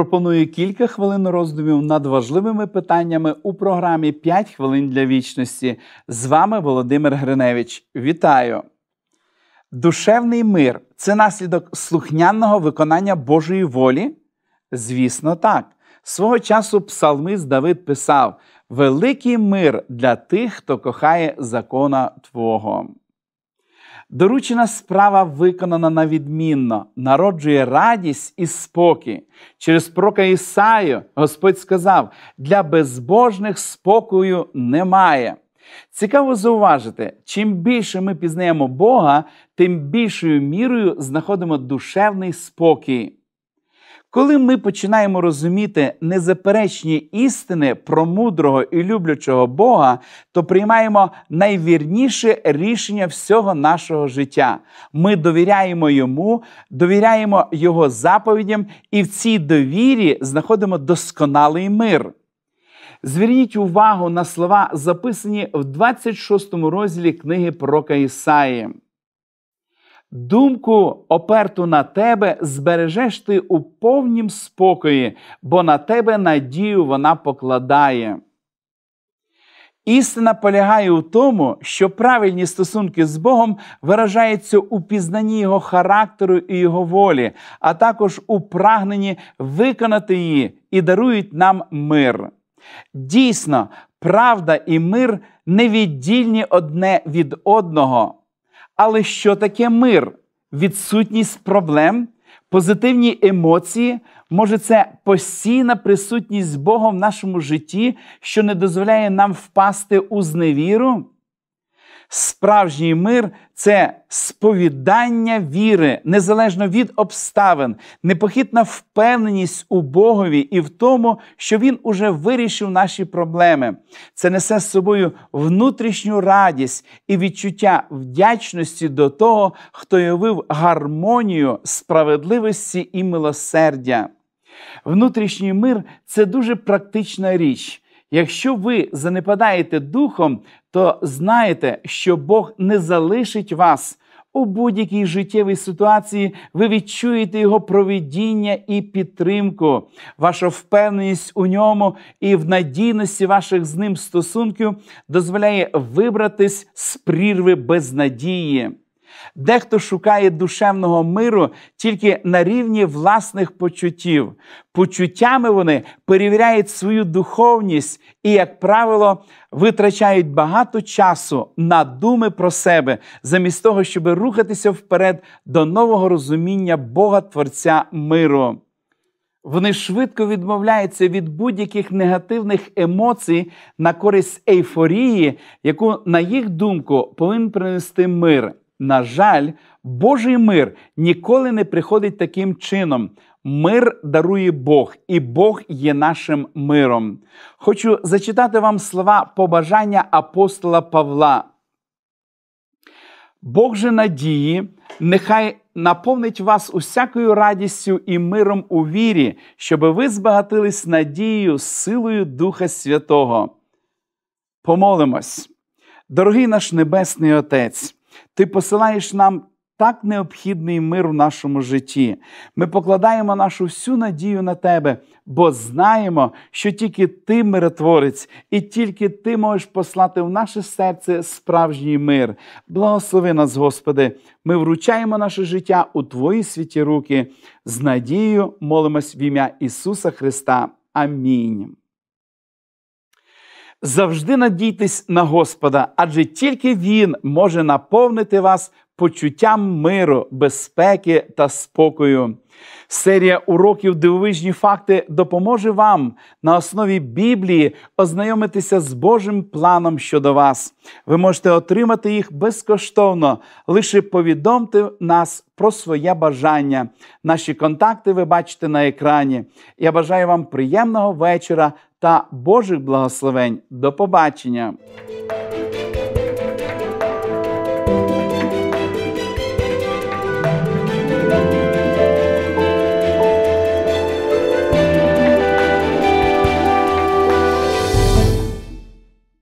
Пропоную кілька хвилин роздумів над важливими питаннями у програмі «5 хвилин для вічності. З вами Володимир Гриневич. Вітаю! Душевний мир це наслідок слухняного виконання Божої волі? Звісно, так. Свого часу псалмист Давид писав: Великий мир для тих, хто кохає закона Твого. Доручена справа виконана на відмінно, народжує радість і спокій. Через пророка Ісаю Господь сказав: для безбожних спокою немає. Цікаво зауважити, чим більше ми пізнаємо Бога, тим більшою мірою знаходимо душевний спокій. Коли ми починаємо розуміти незаперечні істини про мудрого і люблячого Бога, то приймаємо найвірніше рішення всього нашого життя. Ми довіряємо йому, довіряємо Його заповідям, і в цій довірі знаходимо досконалий мир. Зверніть увагу на слова, записані в 26 розділі книги пророка Ісаї. Думку, оперту на тебе, збережеш ти у повнім спокої, бо на тебе надію вона покладає. Істина полягає у тому, що правильні стосунки з Богом виражаються у пізнанні Його характеру і Його волі, а також у прагненні виконати її і дарують нам мир. Дійсно, правда і мир невіддільні одне від одного. Але що таке мир? Відсутність проблем, позитивні емоції, може, це постійна присутність Бога в нашому житті, що не дозволяє нам впасти у зневіру? Справжній мир це сповідання віри, незалежно від обставин, непохитна впевненість у Богові і в тому, що Він уже вирішив наші проблеми. Це несе з собою внутрішню радість і відчуття вдячності до того, хто явив гармонію, справедливості і милосердя. Внутрішній мир це дуже практична річ. Якщо ви занепадаєте духом, то знайте, що Бог не залишить вас. У будь-якій життєвій ситуації ви відчуєте Його провідіння і підтримку, ваша впевненість у ньому і в надійності ваших з ним стосунків дозволяє вибратись з прірви безнадії. Дехто шукає душевного миру тільки на рівні власних почуттів. Почуттями вони перевіряють свою духовність і, як правило, витрачають багато часу на думи про себе, замість того, щоб рухатися вперед до нового розуміння Бога Творця миру. Вони швидко відмовляються від будь-яких негативних емоцій на користь ейфорії, яку, на їх думку, повинен принести мир. На жаль, Божий мир ніколи не приходить таким чином. Мир дарує Бог, і Бог є нашим миром. Хочу зачитати вам слова побажання апостола Павла. Бог же надії, нехай наповнить вас усякою радістю і миром у вірі, щоб ви збагатились надією, силою Духа Святого. Помолимось, дорогий наш Небесний Отець. Ти посилаєш нам так необхідний мир в нашому житті. Ми покладаємо нашу всю надію на тебе, бо знаємо, що тільки ти миротворець, і тільки ти можеш послати в наше серце справжній мир. Благослови нас, Господи, ми вручаємо наше життя у Твої святі руки. З надією молимось в ім'я Ісуса Христа. Амінь. Завжди надійтесь на Господа, адже тільки Він може наповнити вас почуттям миру, безпеки та спокою. Серія уроків дивовижні факти допоможе вам на основі Біблії ознайомитися з Божим планом щодо вас. Ви можете отримати їх безкоштовно, лише повідомте нас про своє бажання. Наші контакти ви бачите на екрані. Я бажаю вам приємного вечора та Божих благословень. До побачення!